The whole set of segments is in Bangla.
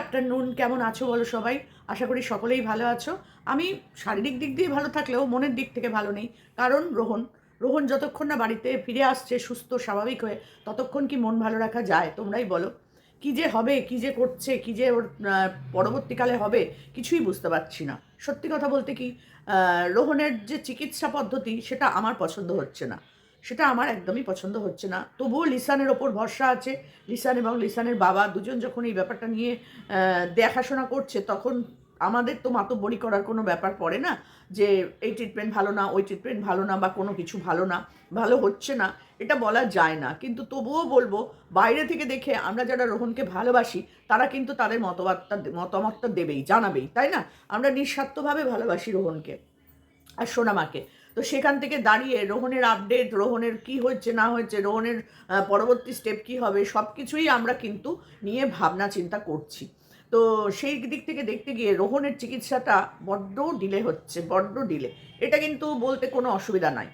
আফটারনুন কেমন আছো বলো সবাই? আশা করি সকলেই ভালো আছো। আমি শারীরিক দিক দিয়ে ভালো থাকলেও মনের দিক থেকে ভালো নেই। কারণ রোহন রোহন যতক্ষণ না বাড়িতে ফিরে আসছে, সুস্থ, স্বাভাবিক হয়ে, ততক্ষণ কি মন ভালো রাখা যায়? তোমরাই বলো। কি যে হবে, কি যে করছে, কি যে ওর পরবর্তীকালে হবে, কিছুই বুঝতে পারছি না। সত্যি কথা বলতে কি রোহনের যে চিকিৎসা পদ্ধতি, সেটা আমার পছন্দ হচ্ছে না। সেটা আমার একদমই পছন্দ হচ্ছে না। তবুও লিসানের ওপর ভরসা আছে। লিসান এবং লিসানের বাবা দুজন যখন এই ব্যাপারটা নিয়ে দেখাশোনা করছে, তখন আমাদের তো মাতব্বরি করার কোনো ব্যাপার পড়ে না যে, এই ট্রিটমেন্ট ভালো না, ওই ট্রিটমেন্ট ভালো না বা কোনো কিছু ভালো না, ভালো হচ্ছে না, এটা বলা যায় না। কিন্তু তবুও বলব, বাইরে থেকে দেখে আমরা যারা রোহনকে ভালোবাসি, তারা কিন্তু তাদের মতবাদটা, মতামতটা দেবেই, জানাবেই, তাই না? আমরা নিঃস্বার্থভাবে ভালোবাসি রোহনকে আর সোনামাকে। তো সেখান থেকে দাঁড়িয়ে রোহনের আপডেট রোহনের কি হচ্ছে, না হচ্ছে, রোহনের পরবর্তী স্টেপ কি হবে সব কিছুই আমরা কিন্তু নিয়ে ভাবনা চিন্তা করছি। তো সেই দিক থেকে দেখতে গিয়ে রোহনের চিকিৎসাটা বড্ড ডিলে হচ্ছে, বড্ড ডিলে এটা কিন্তু বলতে কোনো অসুবিধা নাই।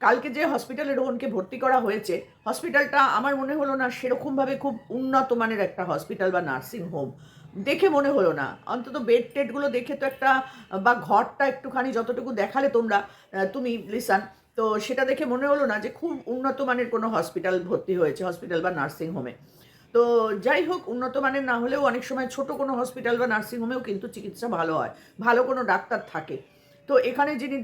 কালকে যে হসপিটালে রোহনকে ভর্তি করা হয়েছে হসপিটালটা আমার মনে হলো না সেরকমভাবে খুব উন্নত মানের একটা হসপিটাল বা নার্সিং হোম দেখে মনে হলো না। অন্তত বেড টেডগুলো দেখে তো একটা, বা ঘরটা একটুখানি যতটুকু দেখালে তোমরা তুমি লিসান তো সেটা দেখে মনে হলো না যে খুব উন্নত মানের কোনো হসপিটাল ভর্তি হয়েছে হসপিটাল বা নার্সিং হোমে তো যাই হোক, উন্নত মানের না হলেও অনেক সময় ছোট কোনো হসপিটাল বা নার্সিং হোমেও কিন্তু চিকিৎসা ভালো হয়, ভালো কোনো ডাক্তার থাকে। তো এখানে যিনি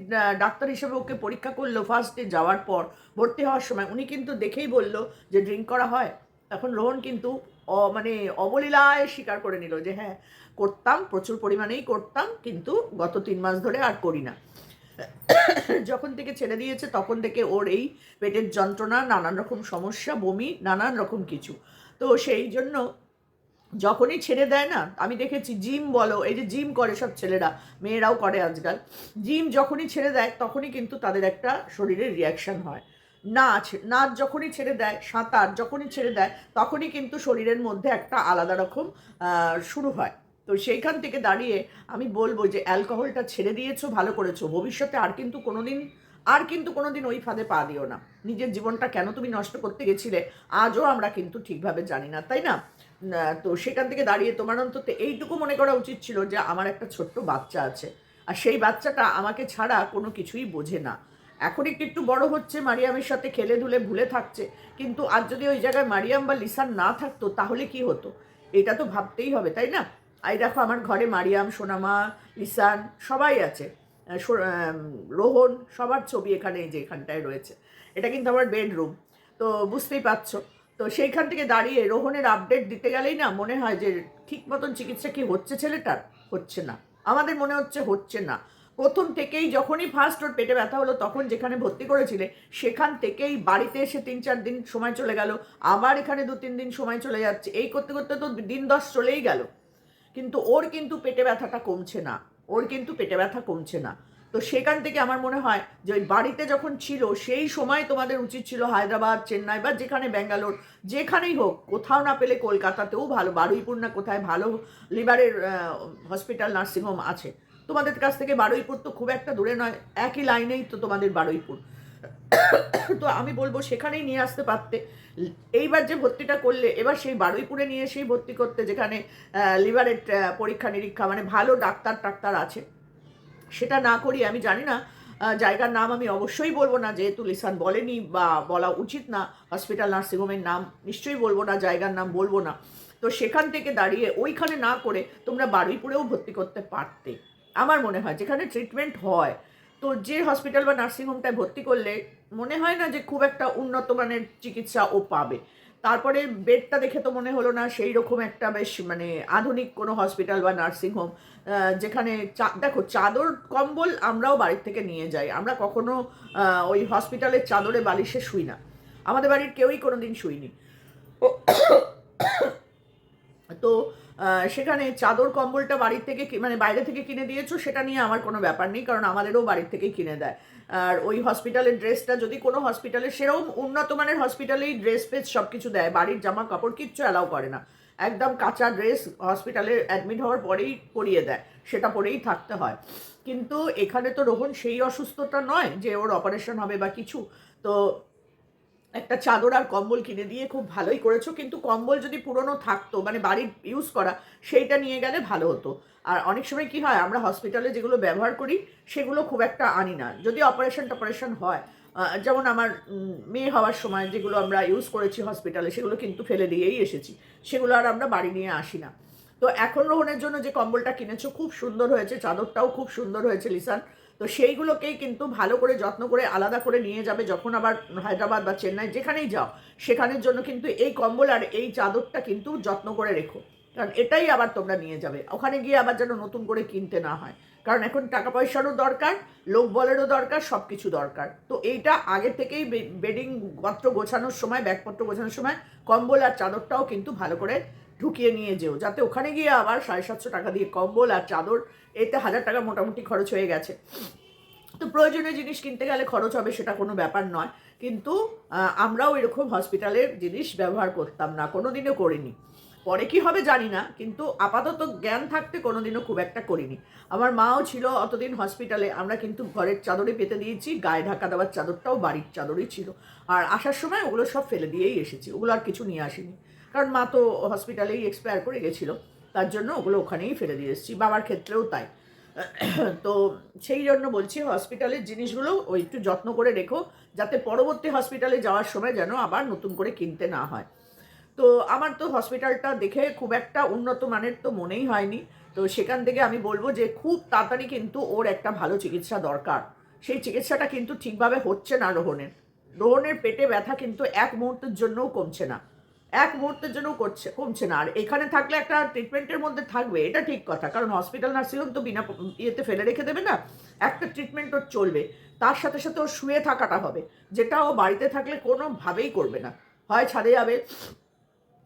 ডাক্তার হিসেবে ওকে পরীক্ষা করল ফার্স্ট যাওয়ার পর, ভর্তি হওয়ার সময়, উনি কিন্তু দেখেই বলল যে ড্রিঙ্ক করা হয়। এখন রোহন কিন্তু মানে অবলীলায় স্বীকার করে নিল যে হ্যাঁ করতাম, প্রচুর পরিমাণেই করতাম, কিন্তু গত তিন মাস ধরে আর করি না। যখন থেকে ছেড়ে দিয়েছে, তখন থেকে ওর এই পেটের যন্ত্রণা, নানান রকম সমস্যা, বমি, নানান রকম কিছু। তো সেই জন্য যখনই ছেড়ে দেয় না, আমি দেখেছি জিম বলো, এই যে জিম করে সব ছেলেরা, মেয়েরাও করে আজকাল, জিম যখনই ছেড়ে দেয়, তখনই কিন্তু তাদের একটা শরীরের রিয়াকশন হয়। নাচ নাচ যখনই ছেড়ে দেয় সাঁতার যখনই ছেড়ে দেয় তখনই কিন্তু শরীরের মধ্যে একটা আলাদা রকম শুরু হয়। তো সেইখান থেকে দাঁড়িয়ে আমি বলব যে অ্যালকোহলটা ছেড়ে দিয়েছ ভালো করেছ। ভবিষ্যতে আর কিন্তু কোনোদিন আর কিন্তু কোনোদিন ওই ফাঁদে পা দিও না। নিজের জীবনটা কেন তুমি নষ্ট করতে গেছিলে আজও আমরা কিন্তু ঠিকভাবে জানি না তাই না, তো সেখান থেকে দাঁড়িয়ে তোমার অন্তত এইটুকু মনে করা উচিত ছিল যে আমার একটা ছোট্ট বাচ্চা আছে। আর সেই বাচ্চাটা আমাকে ছাড়া কোনো কিছুই বোঝে না। এখন একটু একটু বড় হচ্ছে, মারিয়ামের সাথে খেলে ধুলে ভুলে থাকছে। কিন্তু আর যদি ওই জায়গায় মারিয়াম বা লিসান না থাকতো, তাহলে কি হতো? এটা তো ভাবতেই হবে, তাই না? এই দেখো, আমার ঘরে মারিয়াম, সোনামা, লিসান সবাই আছে। রোহন, সবার ছবি এখানে যে এখানটায় রয়েছে। এটা কিন্তু আমার বেডরুম তো বুঝতেই পারছ। তো সেইখান থেকে দাঁড়িয়ে রোহনের আপডেট দিতে গেলেই না মনে হয় যে ঠিক মতন চিকিৎসা কি হচ্ছে ছেলেটার? হচ্ছে না। আমাদের মনে হচ্ছে হচ্ছে না। প্রথম থেকেই যখনই ফার্স্ট ওর পেটে ব্যথা হলো, তখন যেখানে ভর্তি করেছিলে, সেখান থেকেই বাড়িতে এসে তিন চার দিন সময় চলে গেল। আবার এখানে দু তিন দিন সময় চলে যাচ্ছে। এই করতে করতে তো দিন দশ চলেই গেল। কিন্তু ওর কিন্তু পেটে ব্যথাটা কমছে না। ওর কিন্তু পেটে ব্যথা কমছে না। তো সেখান থেকে আমার মনে হয় যে ওই বাড়িতে যখন ছিল, সেই সময় তোমাদের উচিত ছিল হায়দ্রাবাদ, চেন্নাই বা যেখানে ব্যাঙ্গালোর, যেখানেই হোক, কোথাও না পেলে কলকাতাতেও ভালো। বারুইপুর না কোথায়, ভালো লিভারের হসপিটাল নার্সিংহোম আছে। তোমাদের কাছ থেকে বারুইপুর তো খুব একটা দূরে নয়, একই লাইনেই তো তোমাদের বারুইপুর। তো আমি বলব সেখানেই নিয়ে আসতে পারতে। এইবার যে ভর্তিটা করলে, এবার সেই বারুইপুরে নিয়ে এসেই ভর্তি করতে, যেখানে লিভারের পরীক্ষা নিরীক্ষা মানে ভালো ডাক্তার টাক্তার আছে। সেটা না করি, আমি জানি না জায়গার নাম আমি অবশ্যই বলব না, যেহেতু লিসান বলেনি বা বলা উচিত না হসপিটাল নার্সিংহোমের নাম, নিশ্চয়ই বলব না, জায়গার নাম বলব না। তো সেখান থেকে দাঁড়িয়ে ওইখানে না করে তোমরা বারুইপুরেও ভর্তি করতে পারতে। আমার মনে হয়, যেখানে ট্রিটমেন্ট হয়, তো যে হসপিটাল বা নার্সিংহোমটায় ভর্তি করলে মনে হয় না যে খুব একটা উন্নত মানের চিকিৎসা ও পাবে। তারপরে বেডটা দেখে তো মনে হলো না সেই রকম একটা বেশ মানে আধুনিক কোনো হসপিটাল বা নার্সিংহোম যেখানে চা- দেখো চাদর, কম্বল আমরাও বাড়ির থেকে নিয়ে যাই। আমরা কখনো ওই হসপিটালের চাদরে বালিশে শুই না। আমাদের বাড়ির কেউই কোনো দিন শুইনি। তো সেখানে চাদর কম্বলটা বাড়ির থেকে মানে বাইরে থেকে কিনে দিয়েছ, সেটা নিয়ে আমার কোনো ব্যাপার নেই, কারণ আমাদেরও বাড়ির থেকেই কিনে দেয়। আর ওই হসপিটালের ড্রেসটা যদি কোনো হসপিটালে সেরকম উন্নত মানের হসপিটালেই ড্রেস পেস সব কিছু দেয়, বাড়ির জামা কাপড় কিচ্ছু অ্যালাউ করে না। একদম কাঁচা ড্রেস হসপিটালে অ্যাডমিট হওয়ার পরেই পরিয়ে দেয়, সেটা পরেই থাকতে হয়। কিন্তু এখানে তো রোহন সেই অসুস্থতা নয় যে ওর অপারেশন হবে বা কিছু। তো একটা চাদর আর কম্বল কিনে দিয়ে খুব ভালোই করেছ, কিন্তু কম্বল যদি পুরনো থাকতো মানে বাড়ির ইউজ করা, সেইটা নিয়ে গেলে ভালো হতো। আর অনেক সময় কি হয়, আমরা হসপিটালে যেগুলো ব্যবহার করি, সেগুলো খুব একটা আনি না। যদি অপারেশন টপারেশন হয় যেমন আমার মেয়ে হওয়ার সময় যেগুলো আমরা ইউজ করেছি হসপিটালে সেগুলো কিন্তু ফেলে দিয়েই এসেছি। সেগুলো আর আমরা বাড়ি নিয়ে আসি না। তো এখন রোহনের জন্য যে কম্বলটা কিনেছো, খুব সুন্দর হয়েছে, চাদরটাও খুব সুন্দর হয়েছে, লিসান। তো সেইগুলোকেই কিন্তু ভালো করে যত্ন করে আলাদা করে নিয়ে যাবে যখন আবার হায়দ্রাবাদ বা চেন্নাই যেখানেই যাও, সেখানের জন্য কিন্তু এই কম্বল আর এই চাদরটা কিন্তু যত্ন করে রেখো। কারণ এটাই আবার তোমরা নিয়ে যাবে। ওখানে গিয়ে আবার যেন নতুন করে কিনতে না হয়। কারণ এখন টাকা পয়সারও দরকার, লোক বলেরও দরকার সব কিছু দরকার। তো এইটা আগে থেকেই বেডিং পত্র গোছানোর সময়, ব্যাগপত্র গোছানোর সময় কম্বল আর চাদরটাও কিন্তু ভালো করে ঢুকিয়ে নিয়ে যেও। যাতে ওখানে গিয়ে আবার সাড়ে সাতশো টাকা দিয়ে কম্বল আর চাদর, এতে হাজার টাকা মোটামুটি খরচ হয়ে গেছে। তো প্রয়োজনীয় জিনিস কিনতে গেলে খরচ হবে সেটা কোনো ব্যাপার নয়। কিন্তু আমরাও এরকম হসপিটালের জিনিস ব্যবহার করতাম না কোনো দিনও করিনি। পরে কি হবে জানি না, কিন্তু আপাতত জ্ঞান থাকতে কোনোদিনও খুব একটা করিনি। আমার মাও ছিল অতদিন হসপিটালে আমরা কিন্তু ঘরের চাদরে পেতে দিয়েছি, গায়ে ঢাকা দেওয়ার চাদরটাও বাড়ির চাদরই ছিল। আর আসার সময় ওগুলো সব ফেলে দিয়েই এসেছি, ওগুলো আর কিছু নিয়ে আসিনি। কারণ মা তো হসপিটালেই এক্সপায়ার করে গেছিল, তার জন্য ওগুলো ওখানেই ফেলে দিয়ে এসেছি, বাবার ক্ষেত্রেও তাই। তো সেই জন্য বলছি হসপিটালের জিনিসগুলো ওই একটু যত্ন করে রেখো, যাতে পরবর্তী হসপিটালে যাওয়ার সময় যেন আবার নতুন করে কিনতে না হয়। তো আমার তো হসপিটালটা দেখে খুব একটা উন্নত মানের তো মনেই হয়নি। তো সেখান থেকে আমি বলব যে খুব তাড়াতাড়ি কিন্তু ওর একটা ভালো চিকিৎসা দরকার। সেই চিকিৎসাটা কিন্তু ঠিকভাবে হচ্ছে না রোহনের। রোহনের পেটে ব্যথা কিন্তু এক মুহূর্তের জন্যও কমছে না। এক মুহূর্তের জন্য করছে কমছে না। আর এখানে থাকলে একটা ট্রিটমেন্টের মধ্যে থাকবে এটা ঠিক কথা। কারণ হসপিটাল নার্সিংহোম তো বিনা ইয়েতে ফেলে রেখে দেবে না একটা ট্রিটমেন্ট ওর চলবে। তার সাথে সাথে ওর শুয়ে থাকাটা হবে যেটা ও বাড়িতে থাকলে কোনোভাবেই করবে না। হয় ছাদে যাবে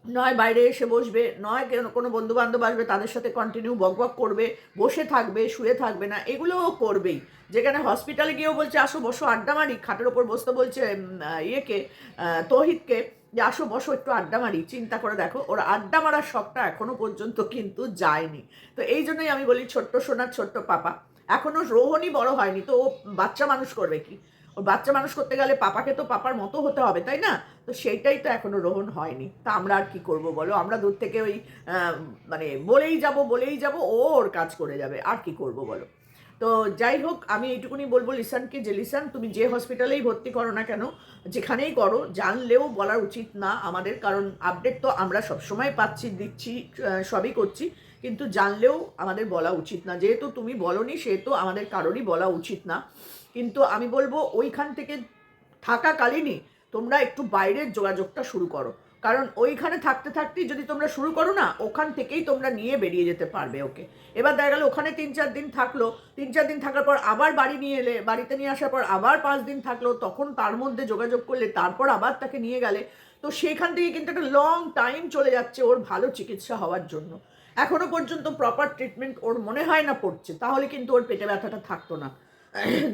নয় বাইরে এসে বসবে নয় কেন- বন্ধু বান্ধব আসবে তাদের সাথে কন্টিনিউ বকবক করবে বসে থাকবে শুয়ে থাকবে না এগুলোও করবেই। যেখানে হসপিটালে গিয়েও বলছে আসো বসো আড্ডা মারি। খাটের ওপর বসতে বলছে ইয়েকে আহ, তৌহিদকে। যে আসো বসো, একটু আড্ডা মারি, চিন্তা করে দেখো। ওর আড্ডা মারার শখটা এখনও পর্যন্ত কিন্তু যায়নি। তো এই জন্যই আমি বলি, ছোট্ট সোনার ছোট্ট পাপা। এখনও রোহনই বড় হয়নি, তো ও বাচ্চা মানুষ করবে কি? ওর বাচ্চা মানুষ করতে গেলে পাপাকে তো পাপার মতো হতে হবে, তাই না? তো সেইটাই তো এখনও রোহন হয়নি। তা আমরা আর কি করব বলো? আমরা দূর থেকে ওই মানে বলেই যাব বলেই যাব, ও ওর কাজ করে যাবে। আর কি করব বলো? তো যাই হোক, আমি এইটুকুনি বলব লিসানকে যে, লিসান, তুমি যে হসপিটালেই ভর্তি করো না কেন, যেখানেই করো, জানলেও বলা উচিত না আমাদের, কারণ আপডেট তো আমরা সবসময় পাচ্ছি, দিচ্ছি সবই করছি, কিন্তু জানলেও আমাদের বলা উচিত না। যেহেতু তুমি বলনি, সেহেতু আমাদের কারোরই বলা উচিত না। কিন্তু আমি বলব, ওইখান থেকে থাকাকালীনই তোমরা একটু বাইরের যোগাযোগটা শুরু করো। কারণ ওইখানে থাকতে থাকতেই যদি তোমরা শুরু করো না, ওখান থেকেই তোমরা নিয়ে বেরিয়ে যেতে পারবে ওকে। এবার দেখা গেল ওখানে তিন চার দিন থাকল, তিন চার দিন থাকার পর আবার বাড়ি নিয়ে এলে, বাড়িতে নিয়ে আসার পর আবার পাঁচ দিন থাকল, তখন তার মধ্যে যোগাযোগ করলে তারপর আবার তাকে নিয়ে গেলে। তো সেখান থেকে কিন্তু একটা লং টাইম চলে যাচ্ছে ওর ভালো চিকিৎসা হওয়ার জন্য। এখনও পর্যন্ত প্রপার ট্রিটমেন্ট ওর মনে হয় না পড়ছে, তাহলে কিন্তু ওর পেটে ব্যথাটা থাকতো না।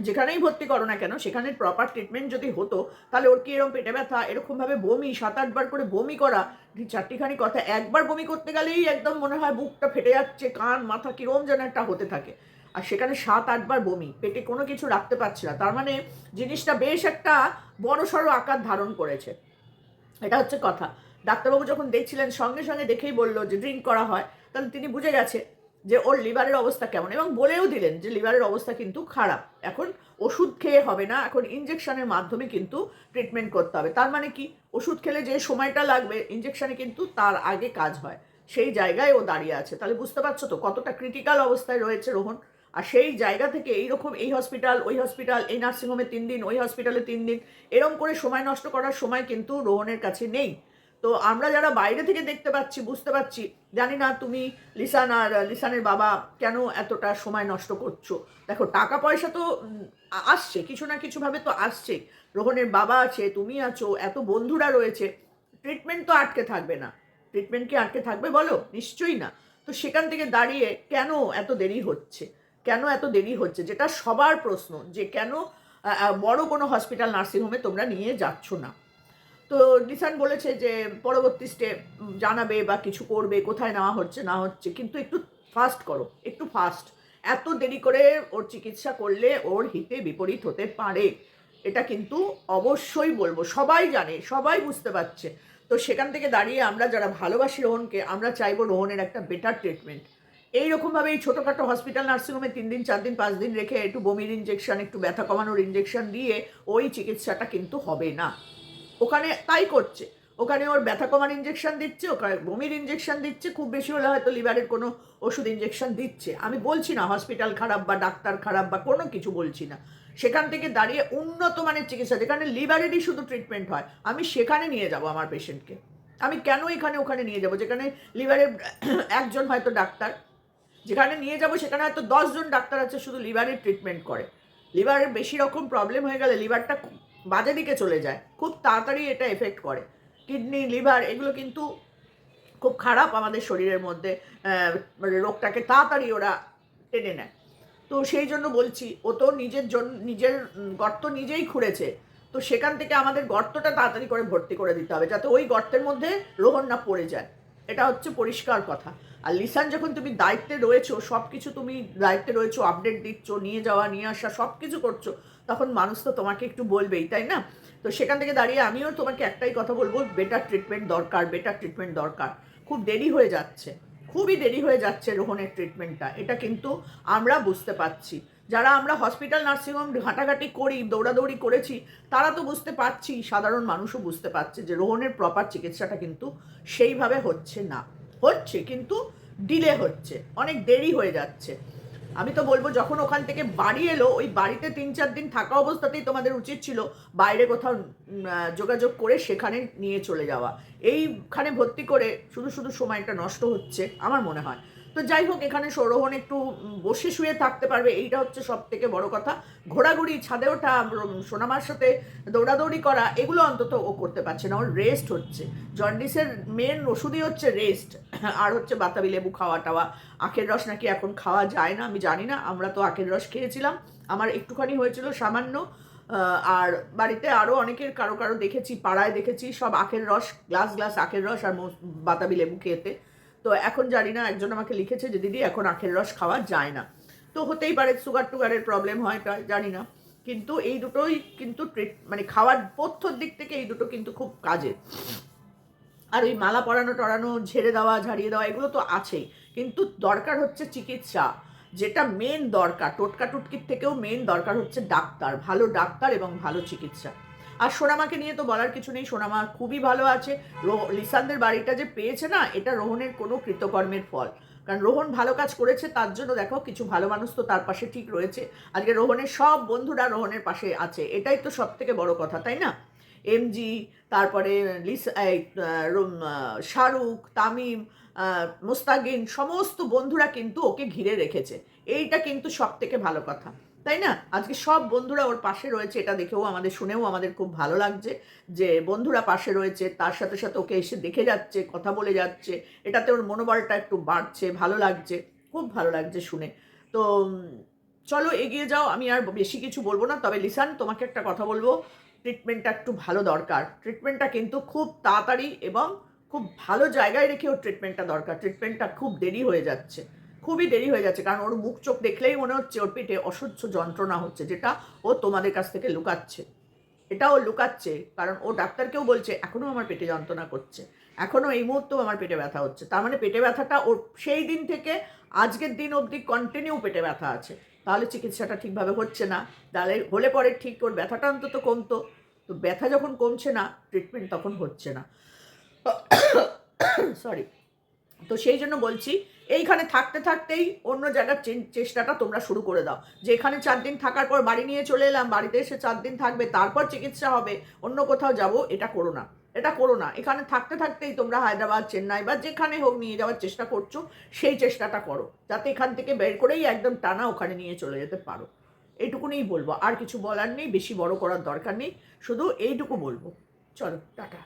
যেখানেই ভর্তি করো না কেন, সেখানে প্রপার ট্রিটমেন্ট যদি হতো, তাহলে ওর কি এরকম পেটে ব্যথা, এরকমভাবে বমি, সাত আটবার করে বমি করা চারটিখানি কথা, একবার বমি করতে গেলেই একদম মনে হয় বুকটা ফেটে যাচ্ছে, কান, মাথা কিরম যেন একটা হতে থাকে। আর সেখানে সাত আটবার বমি, পেটে কোনো কিছু রাখতে পারছে না। তার মানে জিনিসটা বেশ একটা বড় সড়ো আকার ধারণ করেছে। এটা হচ্ছে কথা। ডাক্তারবাবু যখন দেখছিলেন, সঙ্গে সঙ্গে দেখেই বলল যে, ড্রিঙ্ক করা হয়। তাহলে তিনি বুঝে গেছে যে ওর লিভারের অবস্থা কেমন? এবং বলেও দিলেন যে লিভারের অবস্থা কিন্তু খারাপ। এখন ওষুধ খেয়ে হবে না, এখন ইঞ্জেকশনের মাধ্যমে কিন্তু ট্রিটমেন্ট করতে হবে। তার মানে কি? ওষুধ খেলে যে সময়টা লাগবে ইঞ্জেকশনে কিন্তু তার আগে কাজ হয়। সেই জায়গায় ও দাঁড়িয়ে আছে। তাহলে বুঝতে পারছ তো কতটা ক্রিটিক্যাল অবস্থায় রয়েছে রোহন? আর সেই জায়গা থেকে এইরকম এই হসপিটাল ওই হসপিটাল এই নার্সিংহোমে তিন দিন, ওই হসপিটালে তিন দিন এরকম করে সময় নষ্ট করার সময় কিন্তু রোহনের কাছে নেই। তো আমরা যারা বাইরে থেকে দেখতে পাচ্ছি, বুঝতে পারছি, জানি না তুমি লিসান আর, লিসানের বাবা কেন এতটা সময় নষ্ট করছ। দেখো টাকা পয়সা তো আসছে, কিছু না কিছুভাবে তো আসছে। রোহনের বাবা আছে, তুমি আছো, এত বন্ধুরা রয়েছে ট্রিটমেন্ট তো আটকে থাকবে না। ট্রিটমেন্ট কি আটকে থাকবে বলো? নিশ্চয়ই না। তো সেখান থেকে দাঁড়িয়ে কেন এত দেরি হচ্ছে? কেন এত দেরি হচ্ছে? যেটা সবার প্রশ্ন, যে কেন বড় কোনো হসপিটাল নার্সিংহোমে তোমরা নিয়ে যাচ্ছ না। তো নিসান বলেছে যে পরবর্তী স্টেপ জানাবে বা কিছু করবে, কোথায় নেওয়া হচ্ছে, না হচ্ছে, কিন্তু একটু ফাস্ট করো, একটু ফাস্ট এত দেরি করে ওর চিকিৎসা করলে ওর হিতে বিপরীত হতে পারে। এটা কিন্তু অবশ্যই বলব, সবাই জানে, সবাই বুঝতে পারছে। তো সেখান থেকে দাঁড়িয়ে আমরা যারা ভালোবাসি রোহনকে, আমরা চাইব রোহনের একটা বেটার ট্রিটমেন্ট এইরকমভাবে এই ছোটোখাটো হসপিটাল নার্সিংহোমে তিন দিন, চার দিন, পাঁচ দিন রেখে একটু বমির ইঞ্জেকশন একটু ব্যথা কমানোর ইঞ্জেকশন দিয়ে ওই চিকিৎসাটা কিন্তু হবে না। ওখানে তাই করছে। ওখানে ওর ব্যথা কমার ইঞ্জেকশন দিচ্ছে, ওখানে বমির ইঞ্জেকশন দিচ্ছে, খুব বেশি হলে হয়তো লিভারের কোনো ওষুধ ইঞ্জেকশন দিচ্ছে। আমি বলছি না হসপিটাল খারাপ বা ডাক্তার খারাপ বা কোনো কিছু বলছি না। সেখান থেকে দাঁড়িয়ে উন্নত মানের চিকিৎসা, যেখানে লিভারেরই শুধু ট্রিটমেন্ট হয়, আমি সেখানে নিয়ে যাব আমার পেশেন্টকে আমি কেন এখানে ওখানে নিয়ে যাব? যেখানে লিভারের একজন হয়তো ডাক্তার, যেখানে নিয়ে যাব সেখানে হয়তো দশজন ডাক্তার আছে, শুধু লিভারের ট্রিটমেন্ট করে। লিভারের বেশি রকম প্রবলেম হয়ে গেলে লিভারটা বাজে দিকে চলে যায়, খুব তাড়াতাড়ি এটা এফেক্ট করে। কিডনি লিভার এগুলো কিন্তু খুব খারাপ আমাদের শরীরের মধ্যে মানে রোগটাকে তাড়াতাড়ি ওরা টেনে নেয়। তো সেই জন্য বলছি, ও তো নিজের জন্য নিজের গর্ত নিজেই খুঁড়েছে। তো সেখান থেকে আমাদের গর্তটা তাড়াতাড়ি করে ভর্তি করে দিতে হবে, যাতে ওই গর্তের মধ্যে রোহন না পড়ে যায়। এটা হচ্ছে পরিষ্কার কথা। আর লিসান, যখন তুমি দায়িত্বে রয়েছো সব কিছু তুমি দায়িত্বে রয়েছো আপডেট দিচ্ছ, নিয়ে যাওয়া, নিয়ে আসা সব কিছু করছ, তখন মানুষ তো তোমাকে একটু বলবেই, তাই না? তো সেখান থেকে দাঁড়িয়ে আমিও তোমাকে একটাই কথা বলব বেটার ট্রিটমেন্ট দরকার বেটার ট্রিটমেন্ট দরকার। খুব দেরি হয়ে যাচ্ছে, খুবই দেরি হয়ে যাচ্ছে রোহনের ট্রিটমেন্টটা এটা কিন্তু আমরা বুঝতে পারছি। যারা আমরা হসপিটাল নার্সিংহোম ঘাটাঘাটি করি, দৌড়াদৌড়ি করেছি, তারা তো বুঝতে পারছি, সাধারণ মানুষও বুঝতে পারছে যে রোহনের প্রপার চিকিৎসাটা কিন্তু সেইভাবে হচ্ছে না। হচ্ছে কিন্তু ডিলে হচ্ছে, অনেক দেরি হয়ে যাচ্ছে। আমি তো বলব, যখন ওখান থেকে বাড়ি এলো, ওই বাড়িতে তিন চার দিন থাকা অবস্থাতেই তোমাদের উচিত ছিল বাইরে কোথাও যোগাযোগ করে সেখানে নিয়ে চলে যাওয়া। এইখানে ভর্তি করে শুধু শুধু সময়টা নষ্ট হচ্ছে, আমার মনে হয়। তো যাই হোক, এখানে সৌরভন একটু বসে শুয়ে থাকতে পারবে, এইটা হচ্ছে সব থেকে বড় কথা। ঘোরাঘুরি ছাদে ওঠা সোনামার সাথে দৌড়াদৌড়ি করা, এগুলো অন্তত ও করতে পারছে না, ওর রেস্ট হচ্ছে। জন্ডিসের মেন ওষুধই হচ্ছে রেস্ট আর হচ্ছে বাতাবি লেবু খাওয়া টাওয়া। আখের রস নাকি এখন খাওয়া যায় না, আমি জানি না, আমরা তো আখের রস খেয়েছিলাম। আমার একটুখানি হয়েছিল সামান্য আর বাড়িতে আরও অনেকের কারও কারও দেখেছি, পাড়ায় দেখেছি, সব আখের রস গ্লাস গ্লাস আখের রস আর বাতাবি লেবু খেতে। তো এখন জানি না, একজন আমাকে লিখেছে যে, দিদি, এখন আখের রস খাওয়া যায় না। তো হতেই পারে সুগার টুগারের প্রবলেম হয় জানি না। কিন্তু এই দুটোই কিন্তু ট্রিট মানে খাওয়ার পথ্যর দিক থেকে এই দুটো কিন্তু খুব কাজের আর ওই মালা পরানো টরানো, ঝেড়ে দেওয়া, ঝাড়িয়ে দেওয়া, এগুলো তো আছেই। কিন্তু দরকার হচ্ছে চিকিৎসা, যেটা মেন দরকার। টোটকা টুটকির থেকেও মেন দরকার হচ্ছে ডাক্তার, ভালো ডাক্তার এবং ভালো চিকিৎসা। আর সোনামাকে নিয়ে তো বলার কিছু নেই সোনামা খুবই ভালো আছে। লিসানদের বাড়িটা যে পেয়েছে না এটা রোহনের কোনো কৃতকর্মের ফল। কারণ রোহন ভালো কাজ করেছে তার জন্য দেখো কিছু ভালো মানুষ তো তার পাশে ঠিক রয়েছে। আজকে রোহনের সব বন্ধুরা রোহনের পাশে আছে এটাই তো সব থেকে বড় কথা তাই না? এমজি তারপরে শাহরুখ তামিম আহ, মুস্তাকিন সমস্ত বন্ধুরা কিন্তু ওকে ঘিরে রেখেছে। এইটা কিন্তু সব থেকে ভালো কথা। তাই না? আজকে সব বন্ধুরা ওর পাশে রয়েছে, এটা দেখেও আমাদের, শুনেও আমাদের খুব ভালো লাগছে যে বন্ধুরা পাশে রয়েছে, তার সাথে সাথে ওকে এসে দেখে যাচ্ছে, কথা বলে যাচ্ছে, এটাতে ওর মনোবলটা একটু বাড়ছে, ভালো লাগছে, খুব ভালো লাগছে শুনে। তো চলো এগিয়ে যাও, আমি আর বেশি কিছু বলব না, তবে লিসান, তোমাকে একটা কথা বলব ট্রিটমেন্টটা একটু ভালো দরকার। ট্রিটমেন্টটা কিন্তু খুব তাড়াতাড়ি এবং খুব ভালো জায়গায় রেখে ওর ট্রিটমেন্টটা দরকার। ট্রিটমেন্টটা খুব দেরি হয়ে যাচ্ছে। খুবই দেরি হয়ে যাচ্ছে, কারণ ওর মুখ চোখ দেখলেই মনে হচ্ছে ওর পেটে অসহ্য যন্ত্রণা হচ্ছে, যেটা ও তোমাদের কাছ থেকে লুকাচ্ছে। এটা ও লুকাচ্ছে, কারণ ও ডাক্তারকেও বলছে এখনও আমার পেটে যন্ত্রণা করছে। এখনও এই মুহূর্তেও আমার পেটে ব্যথা হচ্ছে। তার মানে পেটে ব্যথাটা ওর, সেই দিন থেকে আজকের দিন অবধি কন্টিনিউ পেটে ব্যথা আছে। তাহলে চিকিৎসাটা ঠিকভাবে হচ্ছে না। তাহলে হলে পরে ঠিক, ওর ব্যথাটা অন্তত কমতো। তো ব্যথা যখন কমছে না ট্রিটমেন্ট তখন হচ্ছে না। সরি তো সেই জন্য বলছি এইখানে থাকতে থাকতেই অন্য জায়গার চেষ্টাটা তোমরা শুরু করে দাও। যে এখানে চার দিন থাকার পর বাড়ি নিয়ে চলে এলাম, বাড়িতে এসে চার দিন থাকবে, তারপর চিকিৎসা হবে, অন্য কোথাও যাব, এটা করো না। এটা করো না। এখানে থাকতে থাকতেই তোমরা হায়দ্রাবাদ, চেন্নাই বা যেখানে হোক নিয়ে যাওয়ার চেষ্টা করছ, সেই চেষ্টাটা করো। যাতে এখান থেকে বের করেই একদম টানা ওখানে নিয়ে চলে যেতে পারো। এইটুকুনিই বলব। আর কিছু বলার নেই, বেশি বড় করার দরকার নেই। শুধু এইটুকু বলব। চলো, টাটা।